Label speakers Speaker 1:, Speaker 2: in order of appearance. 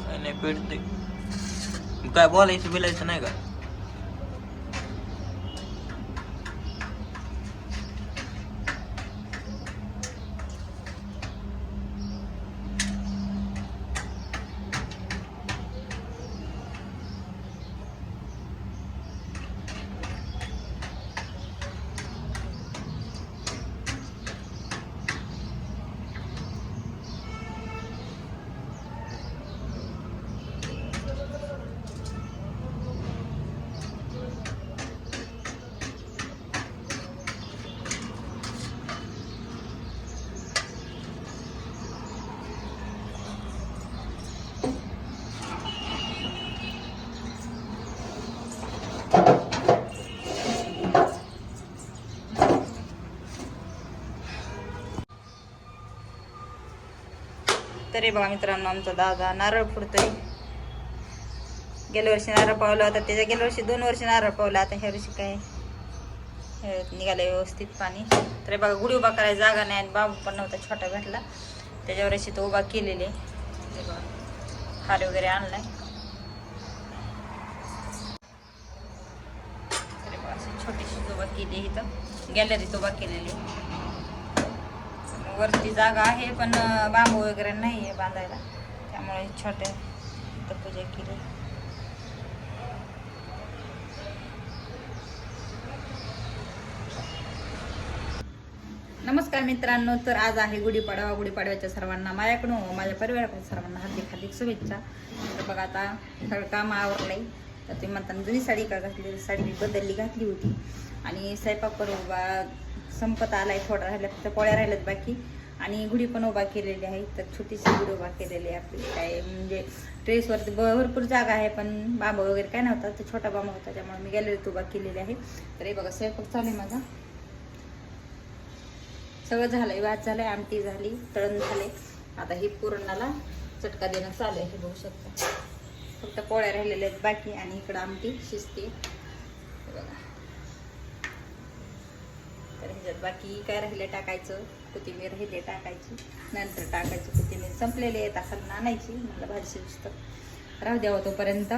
Speaker 1: काय नाही पेटते काय बोलायचं बिलायचं नाही का?
Speaker 2: तरी बघा मित्रांनो आमचा दादा नारळ फुडतोय गेल्या वर्षी नारळ पावला होता त्याच्या गेल्या वर्षी दोन वर्षी नारळ पावला आता ह्या वर्षी काय? हे निघालं व्यवस्थित पाणी. तरी बघा गुढी उभा करायला जागा नाही आणि बाबू पण नव्हता छोटा भेटला. त्याच्यावर अशी तो उभा केलेली आहे. हार वगैरे आणलाय. छोटीशी उभा केली इथं. गॅलरीत उभा केलेली आहे. वरती जागा आहे पण बांबू वगैरे नाही आहे बांधायला. त्यामुळे छोटे तर पूजा केली नमस्कार मित्रांनो तर आज आहे गुढीपाडवा. गुढीपाडव्याच्या सर्वांना माझ्याकडून माझ्या परिवाराकडून सर्वांना हार्दिक हार्दिक शुभेच्छा. तर बघा आता सगळं काम आवरलंय तर ते म्हणताना जुनी साडी का घातली? साडी मी बदलली घातली होती. आणि स्वयंपाक करू बा संपत आलाय थोडा राहिला फक्त पोळ्या राहिल्यात बाकी. आणि गुढी पण उभा केलेली आहे तर छोटीशी गुढी उभा केलेली आहे आपली. काय म्हणजे ड्रेसवरती भरपूर जागा आहे पण बाबा वगैरे काय नव्हता तर छोटा बाबा होता त्यामुळे मी गॅलरीत उभा केलेली आहे. तर हे बघा स्वयंपाक चालू आहे माझा. सगळं झालंय भात झालंय आमटी झाली तळण झाले. आता हे पुरणाला चटका देणं चालू आहे हे बघू शकता. फक्त पोळ्या राहिलेल्या आहेत बाकी आणि इकडं आमटी शिजते. बघा. तर ह्याच्यात बाकी काय राहिले टाकायचं? कोथिंबीर राहिले टाकायची. नंतर टाकायची कोथिंबीर संपलेली आहेत आता आणायची. मला भाजी शिजतं राहू द्यावं तोपर्यंत.